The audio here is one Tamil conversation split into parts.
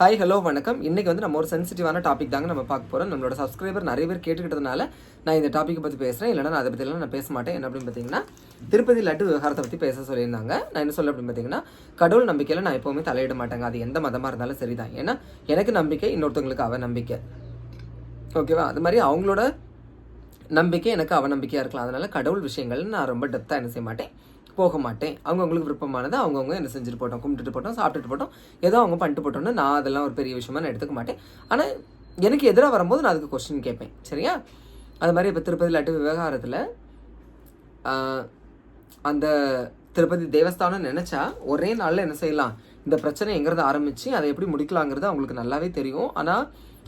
ஹாய் ஹலோ வணக்கம். இன்னைக்கு வந்து நம்ம ஒரு சென்சிட்டிவான டாபிக் தாங்க நம்ம பார்க்க போகிறோம் நம்மளோட சப்ஸ்கிரைபர் நிறைய பேர் கேட்டுக்கிட்டதுனால நான் இந்த டாப்பிக்கை பற்றி பேசுகிறேன் இல்லைனா நான் அதை பற்றிலாம் நான் பேச மாட்டேன். என்ன அப்படின்னு பார்த்தீங்கன்னா திருப்பதி லட்டு விவகாரத்தை பற்றி பேச சொல்லியிருந்தாங்க. நான் என்ன சொல்ல அப்படின்னு பார்த்தீங்கன்னா கடவுள் நம்பிக்கையில் நான் எப்போவுமே தலையிட மாட்டேங்க. அது எந்த மதமாக இருந்தாலும் சரிதான். ஏன்னா எனக்கு நம்பிக்கை இன்னொருத்தவங்களுக்கு அவ நம்பிக்கை. ஓகேவா அது மாதிரி அவங்களோட நம்பிக்கை எனக்கு அவநம்பிக்கையாக இருக்கலாம். அதனால கடவுள் விஷயங்கள் நான் ரொம்ப டெப்த்தாக என்ன செய்ய மாட்டேன். போக மாட்டேன் அவங்கவுங்களுக்கு விருப்பமானதை அவங்கவுங்க என்ன செஞ்சுட்டு போட்டோம் கும்பிட்டுட்டு போட்டோம் சாப்பிட்டுட்டு போட்டோம். ஏதோ அவங்க பண்ணிட்டு போட்டோம்னா நான் அதெல்லாம் ஒரு பெரிய விஷயமா நான் எடுத்துக்க மாட்டேன். ஆனால் எனக்கு எதிராக வரும்போது நான் அதுக்கு கொஸ்டின் கேட்பேன். சரியா? அது மாதிரி இப்போ திருப்பதி லட்டு விவகாரத்தில் அந்த திருப்பதி தேவஸ்தானம் நினச்சா ஒரே நாளில் என்ன செய்யலாம்? இந்த பிரச்சனை எங்கிறத ஆரம்பித்து அதை எப்படி முடிக்கலாங்கிறது அவங்களுக்கு நல்லாவே தெரியும். ஆனால்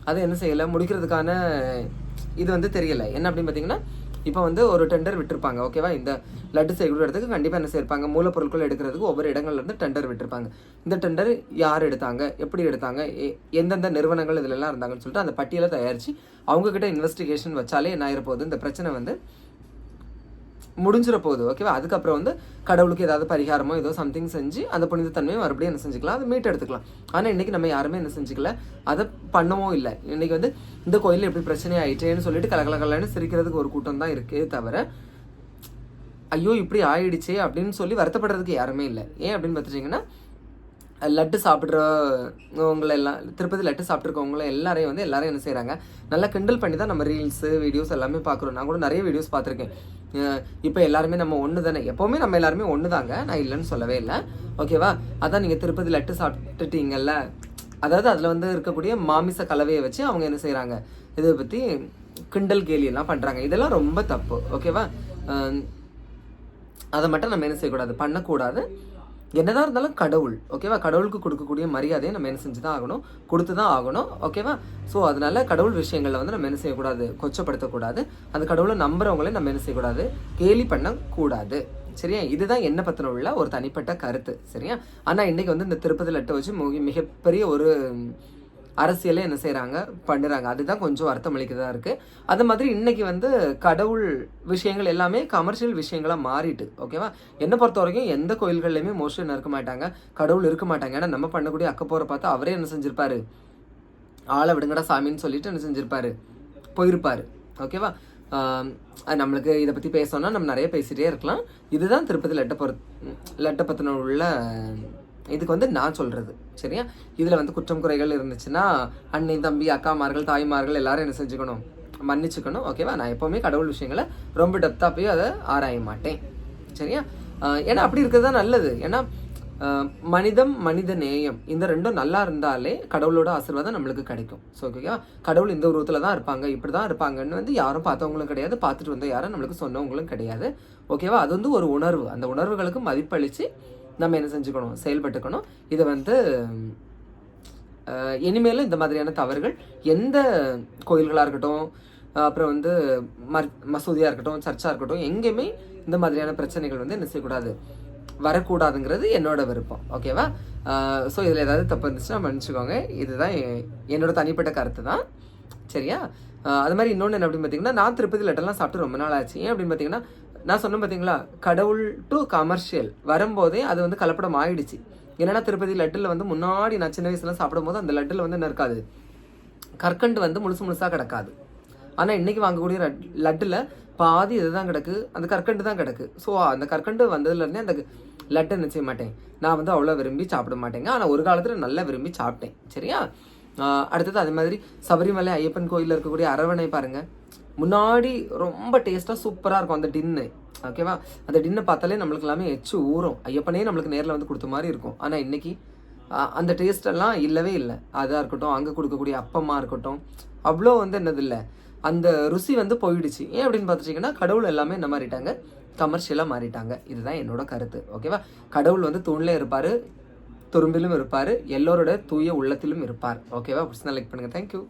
அதை என்ன செய்யலை? முடிக்கிறதுக்கான இது வந்து தெரியலை. என்ன அப்படின்னு பார்த்தீங்கன்னா இப்போ வந்து ஒரு டெண்டர் விட்டுருப்பாங்க ஓகேவா இந்த லட்டு செய்கிறதுக்கு இடத்துக்கு கண்டிப்பாக என்ன செய்யிருப்பாங்க மூலப்பொருட்கள் எடுக்கிறதுக்கு ஒவ்வொரு இடங்கள்லேருந்து டெண்டர் விட்டுருப்பாங்க. இந்த டெண்டர் யார் எடுத்தாங்க? எப்படி எடுத்தாங்க? எ- எந்தெந்த நிறுவனங்கள் இதிலெல்லாம் இருந்தாங்கன்னு சொல்லிட்டு அந்த பட்டியலை தயாரித்து அவங்கக்கிட்ட இன்வெஸ்டிகேஷன் வச்சாலே என்ன ஆகிற போகுது இந்த பிரச்சனை வந்து முடிஞ்சிட போகுது ஓகேவா அதுக்கப்புறம் வந்து கடவுளுக்கு ஏதாவது பரிகாரமோ ஏதோ சம்திங் செஞ்சு அந்த புனித தன்மையை மறுபடியும் என்ன செஞ்சுக்கலாம்? அதை மீட் எடுத்துக்கலாம் ஆனால் இன்னைக்கு நம்ம யாருமே என்ன செஞ்சுக்கல. அதை பண்ணவும் இல்லை. இன்னைக்கு வந்து இந்த கோயிலில் எப்படி பிரச்சனை ஆயிட்டேன்னு சொல்லிட்டு கலகலகலன்னு சிரிக்கிறதுக்கு ஒரு கூட்டம் தான் இருக்கே தவிர ஐயோ இப்படி ஆயிடுச்சே அப்படின்னு சொல்லி வருத்தப்படுறதுக்கு யாருமே இல்லை. ஏன் அப்படின்னு பார்த்துட்டிங்கன்னா லட்டு சாப்பிட்றவங்கள எல்லாம் திருப்பதி லட்டு சாப்பிட்ருக்கவங்கள எல்லாரையும் வந்து எல்லாரும் என்ன செய்கிறாங்க நல்லா கிண்டல் பண்ணி தான் நம்ம ரீல்ஸு வீடியோஸ் எல்லாமே பார்க்குறோம். நான் கூட நிறைய வீடியோஸ் பார்த்துருக்கேன். இப்போ எல்லாருமே நம்ம ஒன்று தானே? எப்போவுமே நம்ம எல்லாருமே ஒன்று தாங்க. நான் இல்லைன்னு சொல்லவே இல்லை. ஓகேவா அதான் நீங்கள் திருப்பதி லட்டு சாப்பிட்டுட்டீங்கல்ல? அதாவது அதில் வந்து இருக்கக்கூடிய மாமிச கலவையை வச்சு அவங்க என்ன செய்கிறாங்க இதை பற்றி கிண்டல் கேலியெல்லாம் பண்ணுறாங்க இதெல்லாம் ரொம்ப தப்பு. ஓகேவா அதை மட்டும் நம்ம என்ன செய்யக்கூடாது? பண்ணக்கூடாது. என்னதான் இருந்தாலும் கடவுள் ஓகேவா கடவுளுக்கு கொடுக்கக்கூடிய மரியாதையை நம்ம என்ன செஞ்சு தான் ஆகணும்? கொடுத்து தான் ஆகணும் ஓகேவா ஸோ அதனால கடவுள் விஷயங்களில் வந்து நம்ம என்ன செய்யக்கூடாது? கொச்சப்படுத்தக்கூடாது. அந்த கடவுளை நம்புறவங்களே நம்ம என்ன செய்யக்கூடாது? கேலி பண்ணக்கூடாது. சரியா? இதுதான் என்ன பத்தின உள்ள ஒரு தனிப்பட்ட கருத்து. சரியா? ஆனால் இன்றைக்கி வந்து இந்த திருப்பதி லட்டை வச்சு மிகப்பெரிய ஒரு அரசியலே என்ன செய்கிறாங்க பண்ணுறாங்க. அதுதான் கொஞ்சம் வருத்தம் அளிக்கிறதா இருக்குது அது மாதிரி இன்னைக்கு வந்து கடவுள் விஷயங்கள் எல்லாமே கமர்ஷியல் விஷயங்களாக மாறிட்டு ஓகேவா என்னை பொறுத்த வரைக்கும் எந்த கோயில்கள்லையுமே மோஸ்ட்லி இருக்க மாட்டாங்க கடவுள் இருக்க மாட்டாங்க. ஏன்னா நம்ம பண்ணக்கூடிய அக்கப்போரை பார்த்து அவரே என்ன செஞ்சிருப்பாரு? ஆளை விடுங்கடா சாமின்னு சொல்லிட்டு என்ன செஞ்சிருப்பாரு? போயிருப்பாரு. ஓகேவா நம்மளுக்கு இதை பற்றி பேசணும்னா நம்ம நிறைய பேசிகிட்டே இருக்கலாம். இதுதான் திருப்பதி லட்டை லெட்டப்பத்தின உள்ள இதுக்கு வந்து நான் சொல்கிறது சரியா? இதில் வந்து குற்றம் குறைகள் இருந்துச்சுன்னா அண்ணி தம்பி அக்காமார்கள் தாய்மார்கள் எல்லாரும் என்ன செஞ்சுக்கணும்? மன்னிச்சுக்கணும் ஓகேவா நான் எப்போவுமே கடவுள் விஷயங்களை ரொம்ப டெப்த்தாக போய் அதை ஆராய மாட்டேன். சரியா? ஏன்னா அப்படி இருக்கிறது தான் நல்லது. ஏன்னா மனிதம் மனித நேயம் இந்த ரெண்டும் நல்லா இருந்தாலே கடவுளோட ஆசீர்வாதம் நம்மளுக்கு கிடைக்கும். ஸோ ஓகேவா கடவுள் இந்த உருவத்தில் தான் இருப்பாங்க இப்படி தான் இருப்பாங்கன்னு வந்து யாரும் பார்த்தவங்களும் கிடையாது. பார்த்துட்டு வந்த யாரும் நம்மளுக்கு சொன்னவங்களும் கிடையாது. ஓகேவா அது வந்து ஒரு உணர்வு. அந்த உணர்வுகளுக்கு மதிப்பளித்து நம்ம என்ன செஞ்சுக்கணும்? செயல்பட்டுக்கணும். இதை வந்து இனிமேலும் இந்த மாதிரியான தவறுகள் எந்த கோயில்களாக இருக்கட்டும் அப்புறம் வந்து மர் மசூதியாக இருக்கட்டும் சர்ச்சாக இருக்கட்டும் எங்கேயுமே இந்த மாதிரியான பிரச்சனைகள் வந்து என்ன செய்யக்கூடாது? வரக்கூடாதுங்கிறது என்னோட விருப்பம். ஓகேவா ஸோ இதில் ஏதாவது தப்பு இருந்துச்சுன்னா மன்னிச்சுக்கோங்க. இதுதான் எ- என்னோட தனிப்பட்ட கருத்து தான். சரியா? அது மாதிரி இன்னொன்று என்ன அப்படின்னு பார்த்தீங்கன்னா நான் திருப்பதி லட்டெல்லாம் சாப்பிட்டு ரொம்ப நாள் ஆச்சு. ஏன் அப்படின்னு பார்த்தீங்கன்னா நான் சொன்னேன் பார்த்தீங்களா கடவுள் டு கமர்ஷியல் வரும்போதே அது வந்து கலப்படம் ஆயிடுச்சு. என்னென்னா திருப்பதி லட்டில் வந்து முன்னாடி நான் சின்ன வயசுல சாப்பிடும்போது அந்த லட்டில் வந்து என்ன இருக்காது கற்கண்டு வந்து முழுசு முழுசாக கிடக்காது. ஆனால் இன்னைக்கு வாங்கக்கூடிய லட்- பாதி இதுதான் கிடக்கு அந்த கற்கண்டு தான் கிடக்கு. ஸோ அந்த கற்கண்டு வந்ததுலேருந்தே அந்த லட்டு என்ன செய்ய மாட்டேன். நான் வந்து அவ்வளோ விரும்பி சாப்பிட மாட்டேங்க. ஆனால் ஒரு காலத்தில் நல்லா விரும்பி சாப்பிட்டேன். சரியா? அடுத்தது அதே மாதிரி சபரிமலை ஐயப்பன் கோயிலில் இருக்கக்கூடிய அரவணை பாருங்கள் முன்னாடி ரொம்ப டேஸ்ட்டாக சூப்பராக இருக்கும் அந்த டின்னு ஓகேவா அந்த டின்னை பார்த்தாலே நம்மளுக்கு எல்லாமே எச்சு ஊறும். ஐயப்பனே நம்மளுக்கு நேரில் வந்து கொடுத்த மாதிரி இருக்கும். ஆனால் இன்னைக்கு அந்த டேஸ்டெல்லாம் இல்லவே இல்லை. அதாக இருக்கட்டும் அங்கே கொடுக்கக்கூடிய அப்பமாக இருக்கட்டும் அவ்வளோ வந்து என்னது இல்லை. அந்த ருசி வந்து போயிடுச்சு. ஏன் அப்படின்னு பார்த்துட்டிங்கன்னா கடவுள் எல்லாமே என்ன மாறிட்டாங்க? கமர்ஷியலாக மாறிட்டாங்க. இதுதான் என்னோட கருத்து. ஓகேவா கடவுள் வந்து தூண்லே இருப்பார் துரும்பிலும் இருப்பார் எல்லோரோட தூய உள்ளத்திலும் இருப்பார். ஓகேவா பிடிச்சி லைக் பண்ணுங்கள் தேங்க்யூ